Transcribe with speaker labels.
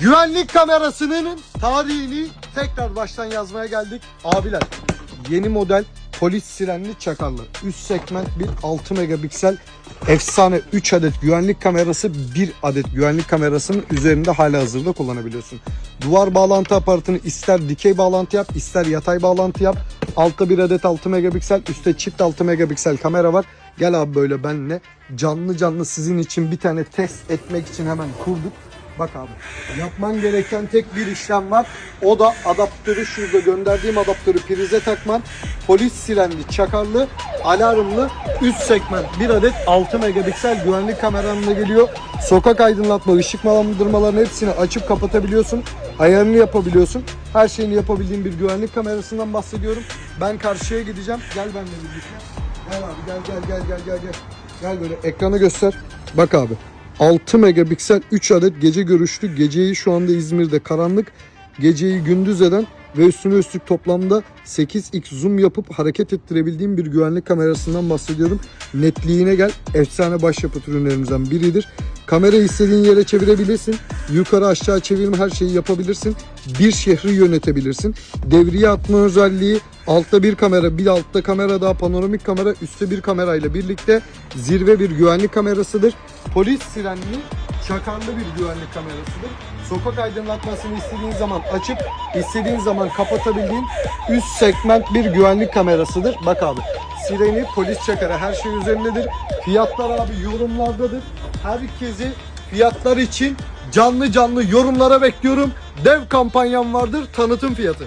Speaker 1: Güvenlik kamerasının tarihini tekrar baştan yazmaya geldik. Abiler yeni model polis sirenli çakarlı. Üst segment bir 6 megapiksel efsane 3 adet güvenlik kamerası 1 adet güvenlik kamerasının üzerinde hala hazırda kullanabiliyorsun. Duvar bağlantı aparatını ister dikey bağlantı yap ister yatay bağlantı yap. Altta bir adet 6 megapiksel üstte çift 6 megapiksel kamera var. Gel abi böyle benle canlı canlı sizin için bir tane test etmek için hemen kurduk. Bak abi yapman gereken tek bir işlem var. O da adaptörü şurada gönderdiğim adaptörü prize takman. Polis sirenli, çakarlı, alarmlı üst segment bir adet 6 megapiksel güvenlik kameranla geliyor. Sokak aydınlatma, ışık malandırmaların hepsini açıp kapatabiliyorsun. Ayarını yapabiliyorsun. Her şeyini yapabildiğin bir güvenlik kamerasından bahsediyorum. Ben karşıya gideceğim. Gel benimle birlikte. Gel abi gel gel gel gel gel. Gel böyle ekranı göster. Bak abi. 6 megapiksel 3 adet gece görüşlü. Geceyi şu anda İzmir'de karanlık. Geceyi gündüz eden ve üstüne üstlük toplamda 8x zoom yapıp hareket ettirebildiğim bir güvenlik kamerasından bahsediyorum. Netliğine gel. Efsane başyapıt ürünlerimizden biridir. Kamerayı istediğin yere çevirebilirsin. Yukarı aşağı çevirme her şeyi yapabilirsin. Bir şehri yönetebilirsin. Devriye atma özelliği altta bir kamera, bir altta kamera daha panoramik kamera, üstte bir kamerayla birlikte zirve bir güvenlik kamerasıdır. Polis sirenli çakarlı bir güvenlik kamerasıdır. Sokak aydınlatmasını istediğin zaman açıp istediğin zaman kapatabildiğin üst segment bir güvenlik kamerasıdır. Bak abi sireni polis çakarı her şey üzerindedir. Fiyatlar abi yorumlardadır. Herkesi fiyatlar için canlı canlı yorumlara bekliyorum. Dev kampanyam vardır tanıtım fiyatı.